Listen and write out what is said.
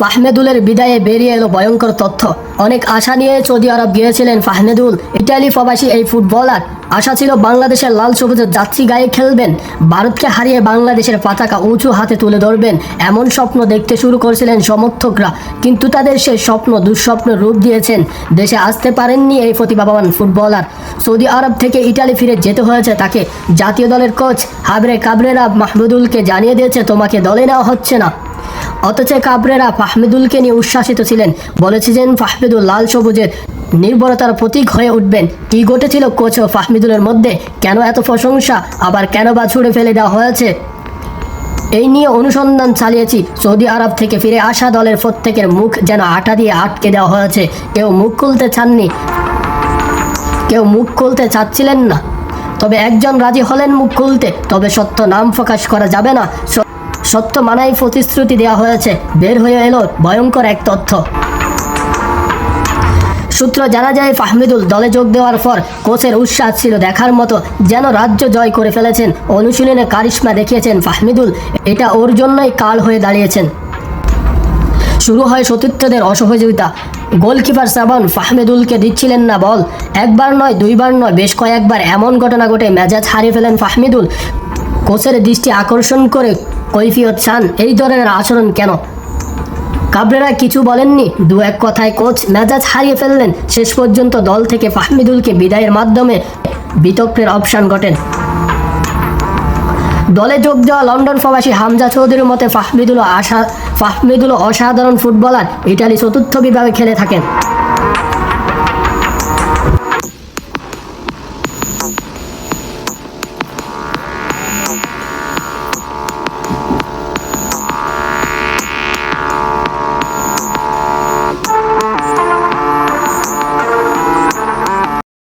ফাহমেদুলের বিদায়ে বেরিয়ে এলো ভয়ঙ্কর তথ্য। অনেক আশা নিয়ে সৌদি আরব গিয়েছিলেন ফাহমেদুল। ইটালি প্রবাসী এই ফুটবলার। আশা ছিল বাংলাদেশের লাল সবুজের যাত্রী গায়ে খেলবেন। ভারতকে হারিয়ে বাংলাদেশের পতাকা উঁচু হাতে তুলে ধরবেন, এমন স্বপ্ন দেখতে শুরু করেছিলেন সমর্থকরা। কিন্তু তাদের সেই স্বপ্ন দুঃস্বপ্ন রূপ দিয়েছেন। দেশে আসতে পারেননি এই প্রতিভাবান ফুটবলার। সৌদি আরব থেকে ইটালি ফিরে যেতে হয়েছে তাকে। জাতীয় দলের কোচ হাবরে কাবরেরা মাহমুদুলকে জানিয়ে দিয়েছে, তোমাকে দলে নেওয়া হচ্ছে না। অথচ কাবরেরা ফাহমিদুলকে নিয়ে উচ্ছ্বাসিত ছিলেন। বলেছিলেন ফাহমিদুল লাল সবুজের নির্ভরতার প্রতীক হয়ে উঠবেন। কি ঘটেছিল কোচ ও ফাহমিদুলের মধ্যে? কেন এত প্রশংসা? আবার কেন বা ছুড়ে ফেলে দেওয়া হয়েছে? এই নিয়ে অনুসন্ধান চালিয়েছি। সৌদি আরব থেকে ফিরে আসা দলের প্রত্যেকের মুখ যেন আটা দিয়ে আটকে দেওয়া হয়েছে। কেউ মুখ খুলতে চাননি। কেউ মুখ খুলতে চাচ্ছিলেন না। তবে একজন রাজি হলেন মুখ খুলতে। তবে সত্য নাম প্রকাশ করা যাবে না। সত্য মানাই প্রতিশ্রুতি দেওয়া হয়েছে। বের হয়ে এলো ভয়ঙ্কর এক তথ্য। সূত্র জানা যায়, ফাহমিদুল দলে যোগ দেওয়ার পর কোচের উৎসাহ ছিল দেখার মতো, যেন রাজ্য জয় করে ফেলেছেন। অনুশীলনে কারিশ্মা দেখিয়েছেন ফাহমিদুল, এটা ওর জন্যই কাল হয়ে দাঁড়িয়েছেন। শুরু হয় সতীর্থদের অসহযোগিতা। গোলকিপার সাবান ফাহমেদুলকে দিচ্ছিলেন না বল। একবার নয়, দুইবার নয়, বেশ কয়েকবার এমন ঘটনা ঘটে, মেজাজ হারিয়ে ফেলেন ফাহমিদুল। কোচের দৃষ্টি আকর্ষণ করে কৈফিয়ত চান, এই ধরনের আচরণ কেন? কাবরেরা কিছু বলেননি, দু এক কথায় কোচ মেজাজ হারিয়ে ফেললেন, শেষ পর্যন্ত দল থেকে ফাহমিদুলকে বিদায়ের মাধ্যমে বিতর্কের অবসান ঘটেন। দলে যোগ দেওয়া লন্ডন প্রবাসী হামজা চৌধুরীর মতে ফাহমিদুল আশা ফাহমিদুল অসাধারণ ফুটবলার ইটালি চতুর্থ বিভাগে খেলে থাকেন।